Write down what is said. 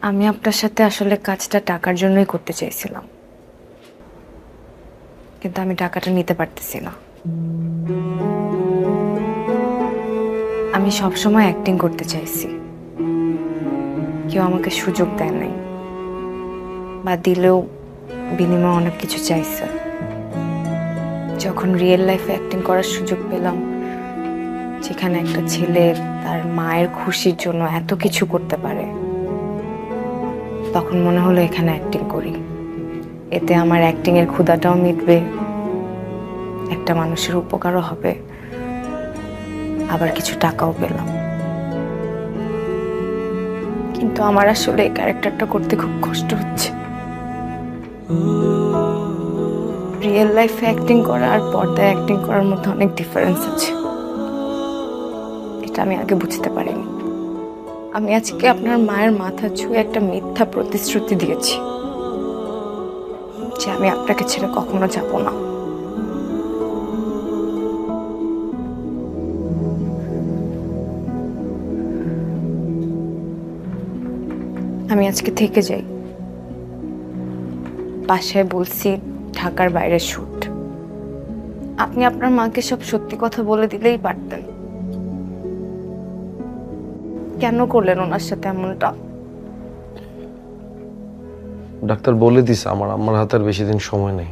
আমি আপনার সাথে আসলে কাজটা টাকার জন্যই করতে চাইছিলাম। কিন্তু আমি টাকাটা নিতে পারতেছি না। আমি সবসময় অ্যাক্টিং করতে চাইছি। কেউ আমাকে সুযোগ দেয় নাই। বা দিলেও বিনিময়ে অনেক কিছু চাইছে। যখন রিয়েল লাইফে অ্যাক্টিং করার সুযোগ পেলাম, যেখানে একটা ছেলে তার মায়ের খুশির জন্য এত কিছু করতে পারে তখন মনে হলো এখানে অ্যাক্টিং করি। এতে আমার অ্যাক্টিং এর ক্ষুধাটাও মিটবে, একটা মানুষের উপকারও হবে। আবার কিছু টাকাও পেলাম। কিন্তু আমার আসলে এই ক্যারেক্টারটা করতে খুব কষ্ট হচ্ছে। রিয়েল লাইফে অ্যাক্টিং করা আর পর্দায় অ্যাক্টিং করার মধ্যে অনেক ডিফারেন্স আছে। এটা আমি আগে বুঝতে পারিনি। আমি আজকে আপনার মায়ের মাথা ছুঁয়ে একটা মিথ্যা প্রতিশ্রুতি দিয়েছি যে আমি আপনাকে ছেড়ে কখনো যাব না। আমি আজকে থেকে যাই। বাসায় বলছি ঢাকার বাইরে শুট। আপনি আপনার মাকে সব সত্যি কথা বলে দিলেই পারতেন। কেন করলেন ওনার সাথে এমনটা? ডাক্তার বলে দিস আমার আমার হাতের বেশি দিন সময় নেই।